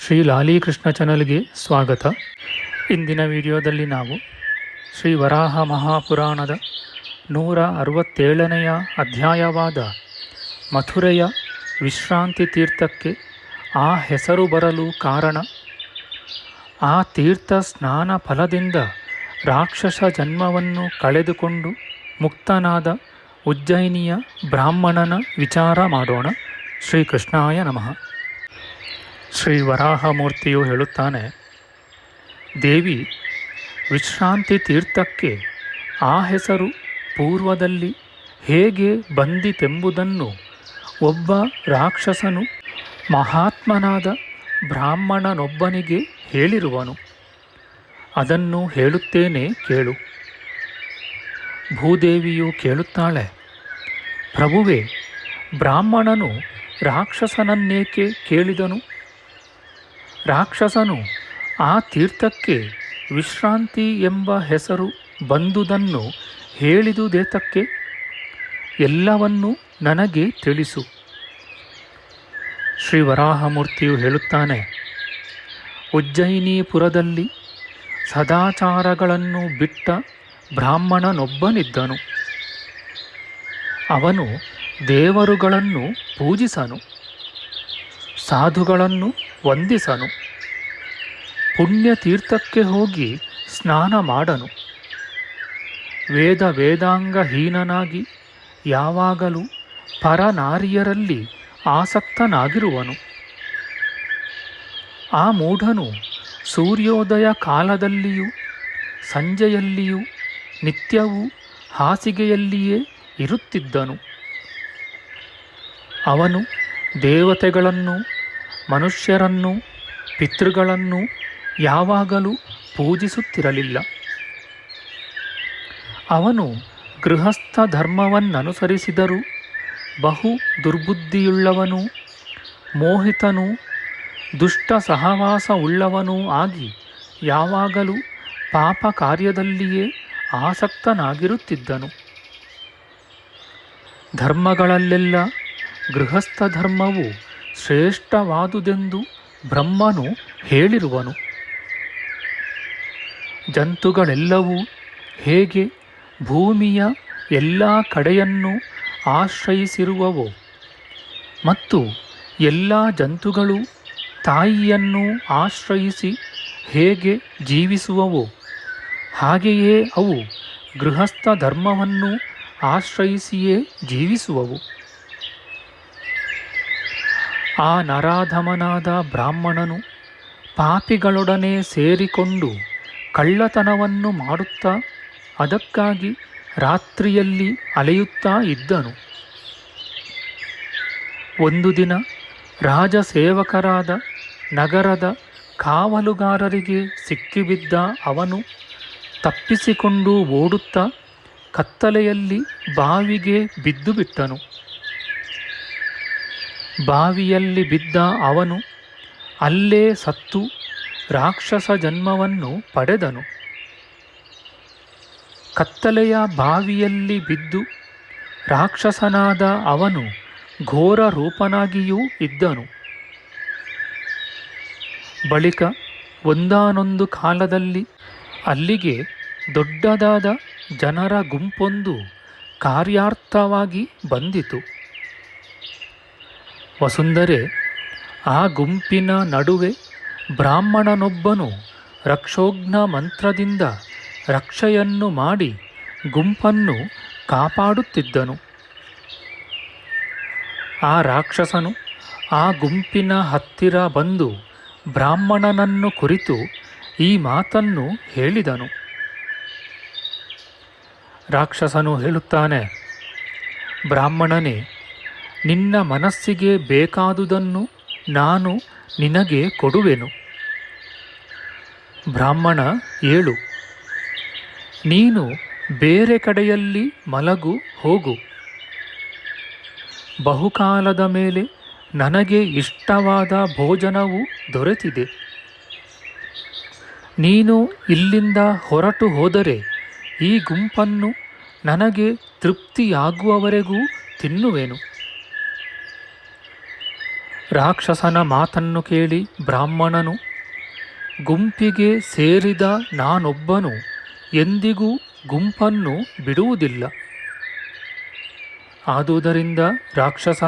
ಶ್ರೀ ಲಾಲೀಕೃಷ್ಣ ಚಾನಲ್ಗೆ ಸ್ವಾಗತ. ಇಂದಿನ ವಿಡಿಯೋದಲ್ಲಿ ನಾವು ಶ್ರೀ ವರಾಹ ಮಹಾಪುರಾಣದ ನೂರ ಅರವತ್ತೇಳನೆಯ ಅಧ್ಯಾಯವಾದ ಮಥುರೆಯ ವಿಶ್ರಾಂತಿ ತೀರ್ಥಕ್ಕೆ ಆ ಹೆಸರು ಬರಲು ಕಾರಣ, ಆ ತೀರ್ಥ ಸ್ನಾನ ಫಲದಿಂದ ರಾಕ್ಷಸ ಜನ್ಮವನ್ನು ಕಳೆದುಕೊಂಡು ಮುಕ್ತನಾದ ಉಜ್ಜಯಿನಿಯ ಬ್ರಾಹ್ಮಣನ ವಿಚಾರ ಮಾಡೋಣ. ಶ್ರೀಕೃಷ್ಣಾಯ ನಮಃ. ಶ್ರೀ ವರಾಹಮೂರ್ತಿಯು ಹೇಳುತ್ತಾನೆ, ದೇವಿ, ವಿಶ್ರಾಂತಿ ತೀರ್ಥಕ್ಕೆ ಆ ಹೆಸರು ಪೂರ್ವದಲ್ಲಿ ಹೇಗೆ ಬಂದಿತೆಂಬುದನ್ನು ಒಬ್ಬ ರಾಕ್ಷಸನು ಮಹಾತ್ಮನಾದ ಬ್ರಾಹ್ಮಣನೊಬ್ಬನಿಗೆ ಹೇಳಿರುವನು. ಅದನ್ನು ಹೇಳುತ್ತೇನೆ ಕೇಳು. ಭೂದೇವಿಯು ಕೇಳುತ್ತಾಳೆ, ಪ್ರಭುವೇ, ಬ್ರಾಹ್ಮಣನು ರಾಕ್ಷಸನನ್ನೇಕೆ ಕೇಳಿದನು? ರಾಕ್ಷಸನು ಆ ತೀರ್ಥಕ್ಕೆ ವಿಶ್ರಾಂತಿ ಎಂಬ ಹೆಸರು ಬಂದುದನ್ನು ಹೇಳಿದುದೇತಕ್ಕೆ? ಎಲ್ಲವನ್ನೂ ನನಗೆ ತಿಳಿಸು. ಶ್ರೀ ವರಾಹಮೂರ್ತಿಯು ಹೇಳುತ್ತಾನೆ, ಉಜ್ಜಯಿನೀಪುರದಲ್ಲಿ ಸದಾಚಾರಗಳನ್ನು ಬಿಟ್ಟ ಬ್ರಾಹ್ಮಣನೊಬ್ಬನಿದ್ದನು. ಅವನು ದೇವರುಗಳನ್ನು ಪೂಜಿಸನು, ಸಾಧುಗಳನ್ನು ವಂದಿಸನು. ಪುಣ್ಯತೀರ್ಥಕ್ಕೆ ಹೋಗಿ ಸ್ನಾನ ಮಾಡನು. ವೇದ ವೇದಾಂಗಹೀನನಾಗಿ ಯಾವಾಗಲೂ ಪರನಾರಿಯರಲ್ಲಿ ಆಸಕ್ತನಾಗಿರುವನು. ಆ ಮೂಢನು ಸೂರ್ಯೋದಯ ಕಾಲದಲ್ಲಿಯೂ ಸಂಜೆಯಲ್ಲಿಯೂ ನಿತ್ಯವೂ ಹಾಸಿಗೆಯಲ್ಲಿಯೇ ಇರುತ್ತಿದ್ದನು. ಅವನು ದೇವತೆಗಳನ್ನು ಮನುಷ್ಯರನ್ನು, ಪಿತೃಗಳನ್ನು ಯಾವಾಗಲೂ ಪೂಜಿಸುತ್ತಿರಲಿಲ್ಲ. ಅವನು ಗೃಹಸ್ಥ ಧರ್ಮವನ್ನನುಸರಿಸಿದರೂ ಬಹು ದುರ್ಬುದ್ಧಿಯುಳ್ಳವನು, ಮೋಹಿತನು, ದುಷ್ಟ ಸಹವಾಸವುಳ್ಳವನೂ ಆಗಿ ಯಾವಾಗಲೂ ಪಾಪ ಕಾರ್ಯದಲ್ಲಿಯೇ ಆಸಕ್ತನಾಗಿರುತ್ತಿದ್ದನು. ಧರ್ಮಗಳಲ್ಲೆಲ್ಲ ಗೃಹಸ್ಥ ಧರ್ಮವು ಶ್ರೇಷ್ಠವಾದುದೆಂದು ಬ್ರಹ್ಮನು ಹೇಳಿರುವನು. ಜಂತುಗಳೆಲ್ಲವೂ ಹೇಗೆ ಭೂಮಿಯ ಎಲ್ಲ ಕಡೆಯನ್ನು ಆಶ್ರಯಿಸಿರುವವೋ ಮತ್ತು ಎಲ್ಲ ಜಂತುಗಳು ತಾಯಿಯನ್ನು ಆಶ್ರಯಿಸಿ ಹೇಗೆ ಜೀವಿಸುವವೋ, ಹಾಗೆಯೇ ಅವು ಗೃಹಸ್ಥ ಧರ್ಮವನ್ನು ಆಶ್ರಯಿಸಿಯೇ ಜೀವಿಸುವವು. ಆ ನರಾಧಮನಾದ ಬ್ರಾಹ್ಮಣನು ಪಾಪಿಗಳೊಡನೆ ಸೇರಿಕೊಂಡು ಕಳ್ಳತನವನ್ನು ಮಾಡುತ್ತಾ ಅದಕ್ಕಾಗಿ ರಾತ್ರಿಯಲ್ಲಿ ಅಲೆಯುತ್ತಾ ಇದ್ದನು. ಒಂದು ದಿನ ರಾಜಸೇವಕರಾದ ನಗರದ ಕಾವಲುಗಾರರಿಗೆ ಸಿಕ್ಕಿಬಿದ್ದ ಅವನು ತಪ್ಪಿಸಿಕೊಂಡು ಓಡುತ್ತಾ ಕತ್ತಲೆಯಲ್ಲಿ ಬಾವಿಗೆ ಬಿದ್ದು ಬಿಟ್ಟನು ಬಾವಿಯಲ್ಲಿ ಬಿದ್ದ ಅವನು ಅಲ್ಲೇ ಸತ್ತು ರಾಕ್ಷಸ ಜನ್ಮವನ್ನು ಪಡೆದನು. ಕತ್ತಲೆಯ ಬಾವಿಯಲ್ಲಿ ಬಿದ್ದು ರಾಕ್ಷಸನಾದ ಅವನು ಘೋರ ರೂಪನಾಗಿಯೂ ಇದ್ದನು. ಬಳಿಕ ಒಂದಾನೊಂದು ಕಾಲದಲ್ಲಿ ಅಲ್ಲಿಗೆ ದೊಡ್ಡದಾದ ಜನರ ಗುಂಪೊಂದು ಕಾರ್ಯಾರ್ಥವಾಗಿ ಬಂದಿತು. ವಸುಂಧರೆ, ಆ ಗುಂಪಿನ ನಡುವೆ ಬ್ರಾಹ್ಮಣನೊಬ್ಬನು ರಕ್ಷೋಘ್ನ ಮಂತ್ರದಿಂದ ರಕ್ಷೆಯನ್ನು ಮಾಡಿ ಗುಂಪನ್ನು ಕಾಪಾಡುತ್ತಿದ್ದನು. ಆ ರಾಕ್ಷಸನು ಆ ಗುಂಪಿನ ಹತ್ತಿರ ಬಂದು ಬ್ರಾಹ್ಮಣನನ್ನು ಕುರಿತು ಈ ಮಾತನ್ನು ಹೇಳಿದನು. ರಾಕ್ಷಸನು ಹೇಳುತ್ತಾನೆ, ಬ್ರಾಹ್ಮಣನೇ ನಿನ್ನ ಮನಸ್ಸಿಗೆ ಬೇಕಾದುದನ್ನು ನಾನು ನಿನಗೆ ಕೊಡುವೆನು. ಬ್ರಾಹ್ಮಣ ಏಳು, ನೀನು ಬೇರೆ ಕಡೆಯಲ್ಲಿ ಮಲಗು, ಹೋಗು. ಬಹುಕಾಲದ ಮೇಲೆ ನನಗೆ ಇಷ್ಟವಾದ ಭೋಜನವು ದೊರೆತಿದೆ. ನೀನು ಇಲ್ಲಿಂದ ಹೊರಟು ಹೋದರೆ ಈ ಗುಂಪನ್ನು ನನಗೆ ತೃಪ್ತಿಯಾಗುವವರೆಗೂ ತಿನ್ನುವೆನು. ರಾಕ್ಷಸನ ಮಾತನ್ನು ಕೇಳಿ ಬ್ರಾಹ್ಮಣನು, ಗುಂಪಿಗೆ ಸೇರಿದ ನಾನೊಬ್ಬನು ಎಂದಿಗೂ ಗುಂಪನ್ನು ಬಿಡುವುದಿಲ್ಲ. ಆದುದರಿಂದ ರಾಕ್ಷಸ,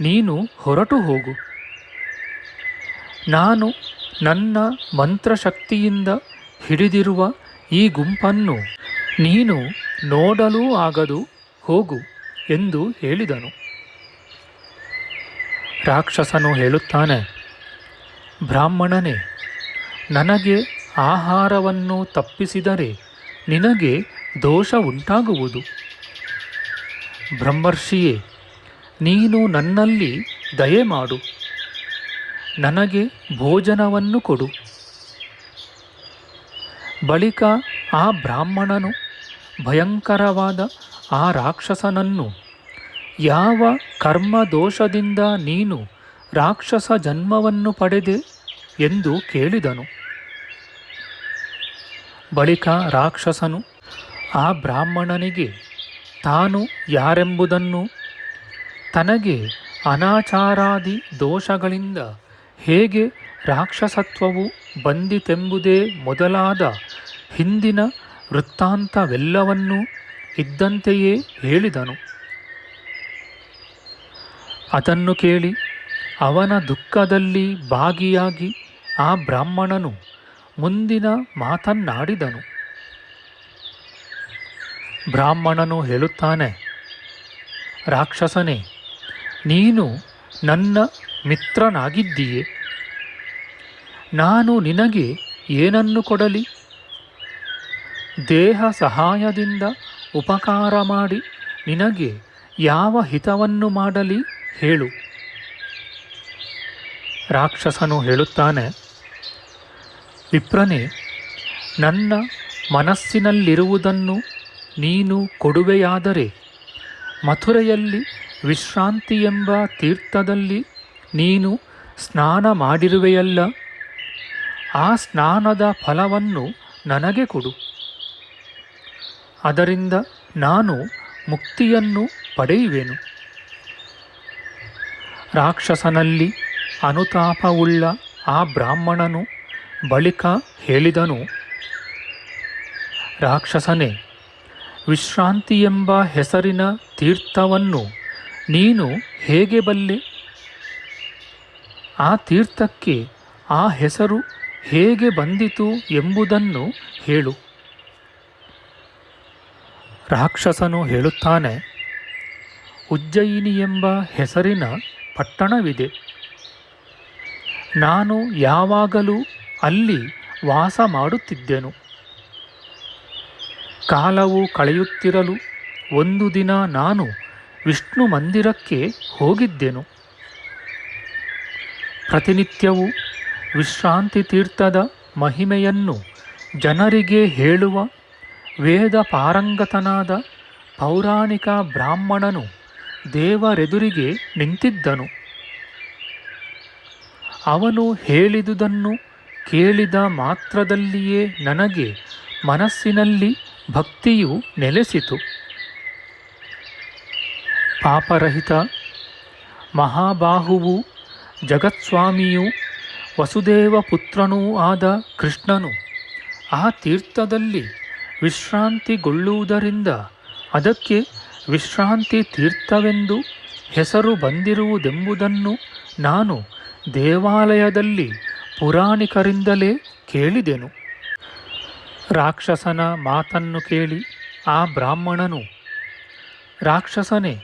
ನೀನು ಹೊರಟು ಹೋಗು. ನಾನು ನನ್ನ ಮಂತ್ರಶಕ್ತಿಯಿಂದ ಹಿಡಿದಿರುವ ಈ ಗುಂಪನ್ನು ನೀನು ನೋಡಲೂ ಆಗದು, ಹೋಗು ಎಂದು ಹೇಳಿದನು. ರಾಕ್ಷಸನು ಹೇಳುತ್ತಾನೆ, ಬ್ರಾಹ್ಮಣನೇ, ನನಗೆ ಆಹಾರವನ್ನು ತಪ್ಪಿಸಿದರೆ ನಿನಗೆ ದೋಷ ಉಂಟಾಗುವುದು. ಬ್ರಹ್ಮರ್ಷಿಯೇ, ನೀನು ನನ್ನಲ್ಲಿ ದಯೆ ಮಾಡು, ನನಗೆ ಭೋಜನವನ್ನು ಕೊಡು. ಬಳಿಕ ಆ ಬ್ರಾಹ್ಮಣನು ಭಯಂಕರವಾದ ಆ ರಾಕ್ಷಸನನ್ನು ಯಾವ ಕರ್ಮ ದೋಷದಿಂದ ನೀನು ರಾಕ್ಷಸ ಜನ್ಮವನ್ನು ಪಡೆದೆ ಎಂದು ಕೇಳಿದನು. ಬಳಿಕ ರಾಕ್ಷಸನು ಆ ಬ್ರಾಹ್ಮಣನಿಗೆ, ತಾನು ಯಾರೆಂಬುದನ್ನು? ತನಗೆ ಅನಾಚಾರಾದಿ ದೋಷಗಳಿಂದ ಹೇಗೆ ರಾಕ್ಷಸತ್ವವು ಬಂದಿತೆಂಬುದೇ ಮೊದಲಾದ ಹಿಂದಿನ ವೃತ್ತಾಂತವೆಲ್ಲವನ್ನೂ ಇದ್ದಂತೆಯೇ ಹೇಳಿದನು. ಅದನ್ನು ಕೇಳಿ ಅವನ ದುಃಖದಲ್ಲಿ ಭಾಗಿಯಾಗಿ ಆ ಬ್ರಾಹ್ಮಣನು ಮುಂದಿನ ಮಾತನ್ನಾಡಿದನು. ಬ್ರಾಹ್ಮಣನು ಹೇಳುತ್ತಾನೆ, ರಾಕ್ಷಸನೇ, ನೀನು ನನ್ನ ಮಿತ್ರನಾಗಿದ್ದೀಯೆ. ನಾನು ನಿನಗೆ ಏನನ್ನು ಕೊಡಲಿ? ದೇಹ ಸಹಾಯದಿಂದ ಉಪಕಾರ ಮಾಡಿ ನಿನಗೆ ಯಾವ ಹಿತವನ್ನು ಮಾಡಲಿ? ಹೇಳು. ರಾಕ್ಷಸನು ಹೇಳುತ್ತಾನೆ, ವಿಪ್ರನೇ, ನನ್ನ ಮನಸ್ಸಿನಲ್ಲಿರುವುದನ್ನು ನೀನು ಕೊಡುವೆಯಾದರೆ ಮಥುರೆಯಲ್ಲಿ ವಿಶ್ರಾಂತಿ ಎಂಬ ತೀರ್ಥದಲ್ಲಿ ನೀನು ಸ್ನಾನ ಮಾಡಿರುವೆಯಲ್ಲ, ಆ ಸ್ನಾನದ ಫಲವನ್ನು ನನಗೆ ಕೊಡು. ಅದರಿಂದ ನಾನು ಮುಕ್ತಿಯನ್ನು ಪಡೆಯುವೆನು. ರಾಕ್ಷಸನಲ್ಲಿ ಅನುತಾಪವುಳ್ಳ ಆ ಬ್ರಾಹ್ಮಣನು ಬಳಿಕ ಹೇಳಿದನು, ರಾಕ್ಷಸನೇ ವಿಶ್ರಾಂತಿ ಎಂಬ ಹೆಸರಿನ ತೀರ್ಥವನ್ನು ನೀನು ಹೇಗೆ ಬಲ್ಲೆ? ಆ ತೀರ್ಥಕ್ಕೆ ಆ ಹೆಸರು ಹೇಗೆ ಬಂದಿತು ಎಂಬುದನ್ನು ಹೇಳು. ರಾಕ್ಷಸನು ಹೇಳುತ್ತಾನೆ ಉಜ್ಜಯಿನಿ ಎಂಬ ಹೆಸರಿನ ಪಟ್ಟಣವಿದೆ. ನಾನು ಯಾವಾಗಲೂ ಅಲ್ಲಿ ವಾಸ ಮಾಡುತ್ತಿದ್ದೆನು. ಕಾಲವು ಕಳೆಯುತ್ತಿರಲು ಒಂದು ದಿನ ನಾನು ವಿಷ್ಣು ಮಂದಿರಕ್ಕೆ ಹೋಗಿದ್ದೆನು. ಪ್ರತಿನಿತ್ಯವೂ ವಿಶ್ರಾಂತಿ ತೀರ್ಥದ ಮಹಿಮೆಯನ್ನು ಜನರಿಗೆ ಹೇಳುವ ವೇದ ಪಾರಂಗತನಾದ ಪೌರಾಣಿಕ ಬ್ರಾಹ್ಮಣನು ದೇವರೆದುರಿಗೆ ನಿಂತಿದ್ದನು. ಅವನು ಹೇಳಿದುದನ್ನು ಕೇಳಿದ ಮಾತ್ರದಲ್ಲಿಯೇ ನನಗೆ ಮನಸ್ಸಿನಲ್ಲಿ ಭಕ್ತಿಯು ನೆಲೆಸಿತು. ಪಾಪರಹಿತ ಮಹಾಬಾಹುವು, ಜಗತ್ಸ್ವಾಮಿಯೂ ವಸುದೇವ ಪುತ್ರನೂ ಆದ ಕೃಷ್ಣನು ಆ ತೀರ್ಥದಲ್ಲಿ ವಿಶ್ರಾಂತಿಗೊಳ್ಳುವುದರಿಂದ ಅದಕ್ಕೆ ವಿಶ್ರಾಂತಿ ತೀರ್ಥವೆಂದು ಹೆಸರು ಬಂದಿರುವುದೆಂಬುದನ್ನು ನಾನು ದೇವಾಲಯದಲ್ಲಿ ಪುರಾಣಿಕರಿಂದಲೇ ಕೇಳಿದೆನು. ರಾಕ್ಷಸನ ಮಾತನ್ನು ಕೇಳಿ ಆ ಬ್ರಾಹ್ಮಣನು, ರಾಕ್ಷಸನೇ,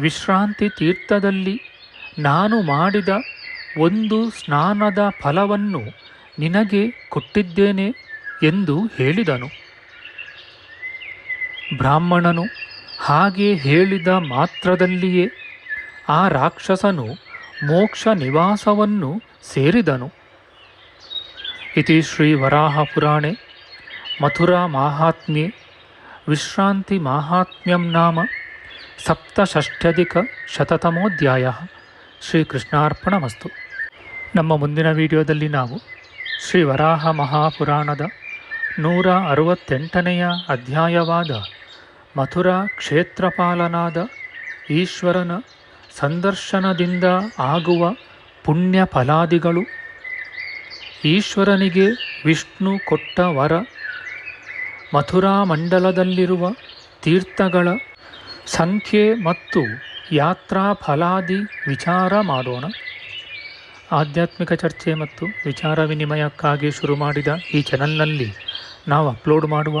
ವಿಶ್ರಾಂತಿ ತೀರ್ಥದಲ್ಲಿ ನಾನು ಮಾಡಿದ ಒಂದು ಸ್ನಾನದ ಫಲವನ್ನು ನಿನಗೆ ಕೊಟ್ಟಿದ್ದೇನೆ ಎಂದು ಹೇಳಿದನು. ಬ್ರಾಹ್ಮಣನು ಹಾಗೆ ಹೇಳಿದ ಮಾತ್ರದಲ್ಲಿಯೇ ಆ ರಾಕ್ಷಸನು ಮೋಕ್ಷ ನಿವಾಸವನ್ನು ಸೇರಿದನು. ಇತಿ ಶ್ರೀ ವರಾಹ ಪುರಾಣೆ ಮಥುರಾ ಮಾಹಾತ್ಮ್ಯೆ ವಿಶ್ರಾಂತಿ ಮಾಹಾತ್ಮ್ಯಂ ನಾಮ ಸಪ್ತಷಷ್ಟ್ಯಧಿಕ ಶತತಮೋಧ್ಯಾಯ. ಶ್ರೀಕೃಷ್ಣಾರ್ಪಣಮಸ್ತು. ನಮ್ಮ ಮುಂದಿನ ವಿಡಿಯೋದಲ್ಲಿ ನಾವು ಶ್ರೀ ವರಾಹ ಮಹಾಪುರಾಣದ ನೂರ ಅರವತ್ತೆಂಟನೆಯ ಅಧ್ಯಾಯವಾದ ಮಥುರಾ ಕ್ಷೇತ್ರಪಾಲನಾದ ಈಶ್ವರನ ಸಂದರ್ಶನದಿಂದ ಆಗುವ ಪುಣ್ಯ ಫಲಾದಿಗಳು ಈಶ್ವರನಿಗೆ ವಿಷ್ಣು ಕೊಟ್ಟ ವರ. ಮಥುರಾ ಮಂಡಲದಲ್ಲಿರುವ ತೀರ್ಥಗಳ ಸಂಖ್ಯೆ ಮತ್ತು ಯಾತ್ರಾ ಫಲಾದಿ ವಿಚಾರ ಮಾಡೋಣ. ಆಧ್ಯಾತ್ಮಿಕ ಚರ್ಚೆ ಮತ್ತು ವಿಚಾರ ವಿನಿಮಯಕ್ಕಾಗಿ ಶುರು ಮಾಡಿದ ಈ ಚಾನಲ್ನಲ್ಲಿ ನಾವು ಅಪ್ಲೋಡ್ ಮಾಡುವ